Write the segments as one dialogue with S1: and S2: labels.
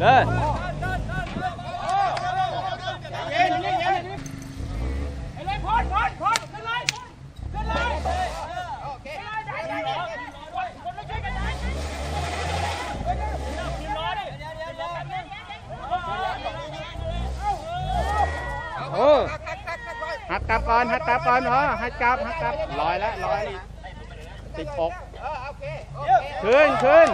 S1: เลยโอ้หักกลับก่อนหักกลับก่อนพอหักกลับหักกลับลอยแล้วลอย ติดอกขึ้นขึ้น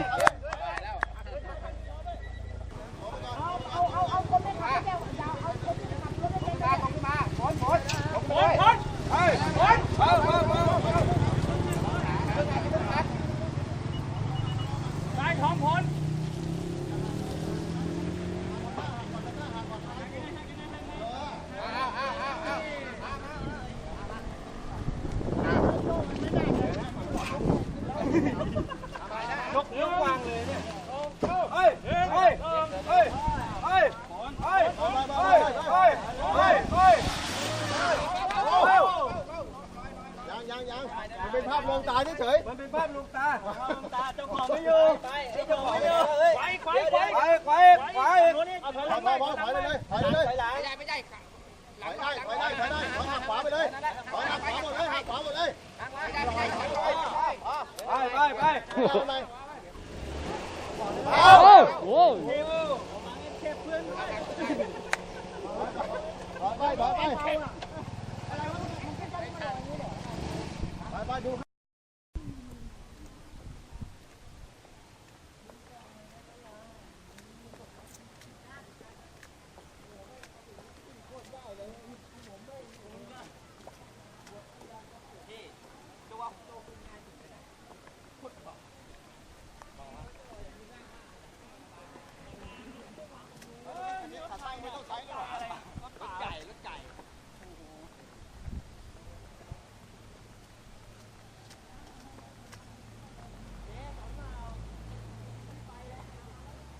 S2: ยังยังยังมัน เป็นภาพลวงตาเฉย
S3: มันเป็นภาพลูกตาลูกตาเจ้าของไม่อยู่เจ้าของไม่อยู่ไขไขไขไขไขไข
S2: ๆถอยพอถอยเลยถอยเลยถอยได้ถอยได้ถอยได้ถอยได้ถอยหักขวาไปเลยถอยหักขวาหมดเลยหักขวาหมดเลย
S3: ไปไปไป
S2: เอาไหม
S1: โอ้โห
S2: ถอยไปถอยไป